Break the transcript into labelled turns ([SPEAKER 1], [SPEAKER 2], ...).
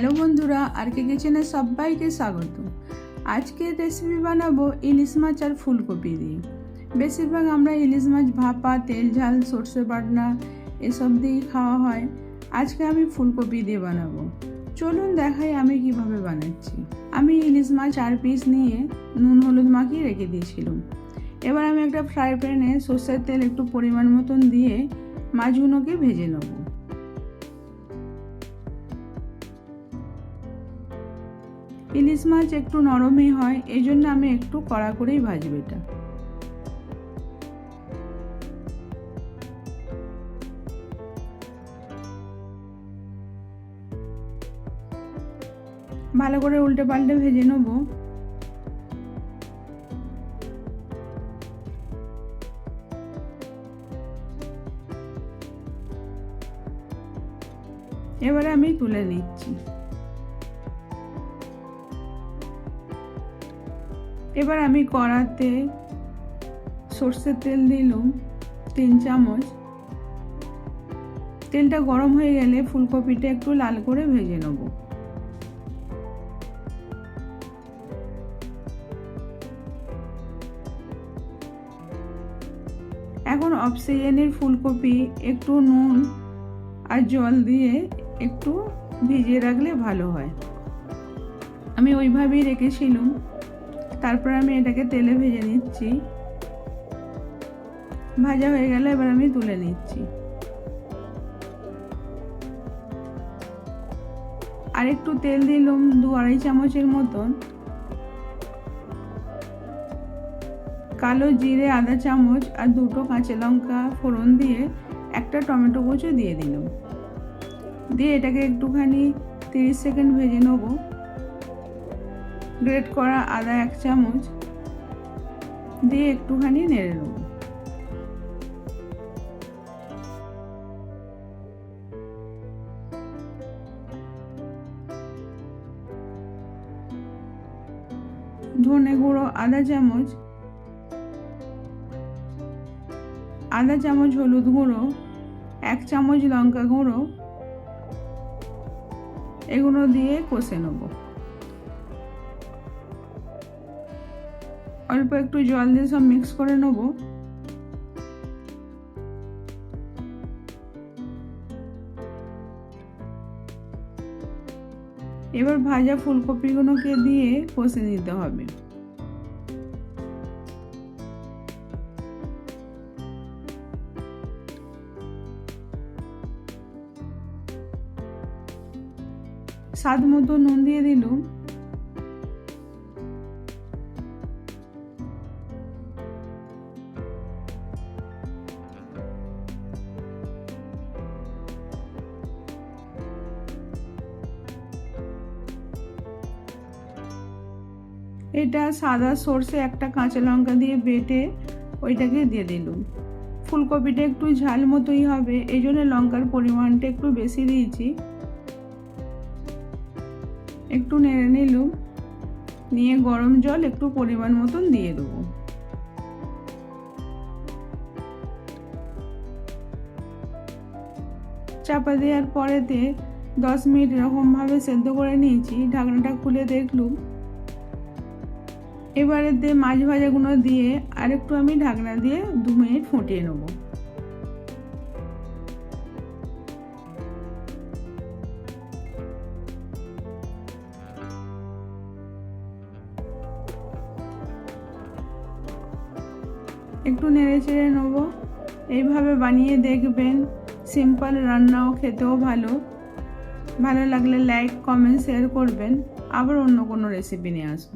[SPEAKER 1] Hello বন্ধুরা আর কে কিচেনে সবাইকে স্বাগত। আজকে রেসিপি বানাবো ইলিশ মাছ আর ফুলকপি দিয়ে। বেশিরভাগ আমরা ইলিশ মাছ ভাপা, তেল, ঝাল, সর্ষে বাটনা এসব দিয়েই খাওয়া হয়। আজকে আমি ফুলকপি দিয়ে বানাবো। চলুন দেখাই আমি কীভাবে বানাচ্ছি। আমি ইলিশ মাছ চার পিস নিয়ে নুন, হলুদ মাখিয়ে রেখে দিয়েছিলাম। এবার আমি একটা ফ্রাই প্যানে সর্ষের তেল একটু পরিমাণ মতন দিয়ে মাছগুলোকে ভেজে নেব। ইলিশ মাছ একটু নরমই হয়, এই জন্য আমি একটু কড়া করেই ভাজবো এটা। ভালো করে উল্টে পাল্টে ভেজে নেব। এবারে আমি তুলে নিচ্ছি। এবার আমি কড়াতে সর্ষের তেল দিলাম, তিন চামচ। তেলটা গরম হয়ে গেলে ফুলকপিটা একটু লাল করে ভেজে নেব। এখন অফ সিজনের ফুলকপি, একটু নুন আর জল দিয়ে একটু ভিজিয়ে রাখলে ভালো হয়। আমি ওইভাবেই রেখেছিলাম। তারপর আমি এটাকে তেলে ভেজে নিচ্ছি। ভাজা হয়ে গেলে এবার আমি তুলে নিচ্ছি। আর একটু তেল দিলাম দু আড়াই চামচের মতন। কালো জিরে আধা চামচ আর দুটো কাঁচা লঙ্কা ফোড়ন দিয়ে একটা টমেটো কুচো দিয়ে দিলাম। দিয়ে এটাকে একটুখানি তিরিশ সেকেন্ড ভেজে নেব। গ্রেট করা আদা এক চামচ দিয়ে একটুখানি নেড়ে নেব। ধনে গুঁড়ো আধা চামচ। আধা চামচ হলুদ গুঁড়ো, এক চামচ লঙ্কা গুঁড়ো, এগুলো দিয়ে কষে নেব। অল্প একটু জল দিয়ে সব মিক্স করে নেব। এবার ভাজা ফুলকপিগুলোকে দিয়ে কষে নিতে হবে। স্বাদ মতো নুন দিয়ে দিলুম। এটা সাদা সর্ষে, একটা কাঁচা লঙ্কা দিয়ে বেটে ওইটাকে দিয়ে দিলুম। ফুলকপিটা একটু ঝাল মতোই হবে, এই জন্য লঙ্কার পরিমাণটা একটু বেশি দিয়েছি। একটু নেড়ে নিলুম, নিয়ে গরম জল একটু পরিমাণ মতন দিয়ে দেবো। চাপা দেওয়ার পরেতে দশ মিনিট এরকমভাবে সেদ্ধ করে নিয়েছি, ঢাকনাটা খুলে দেখলুম। এবারে দিয়ে মাছ ভাজাগুলো দিয়ে আর একটু আমি ঢাকনা দিয়ে দু মিনিট ফুটিয়ে নেব। একটু নেড়ে চেড়ে নেব। এইভাবে বানিয়ে দেখবেন সিম্পল রান্নাও খেতেও ভালো। ভালো লাগলে লাইক, কমেন্ট, শেয়ার করবেন। আবার অন্য কোনো রেসিপি নিয়ে আসব।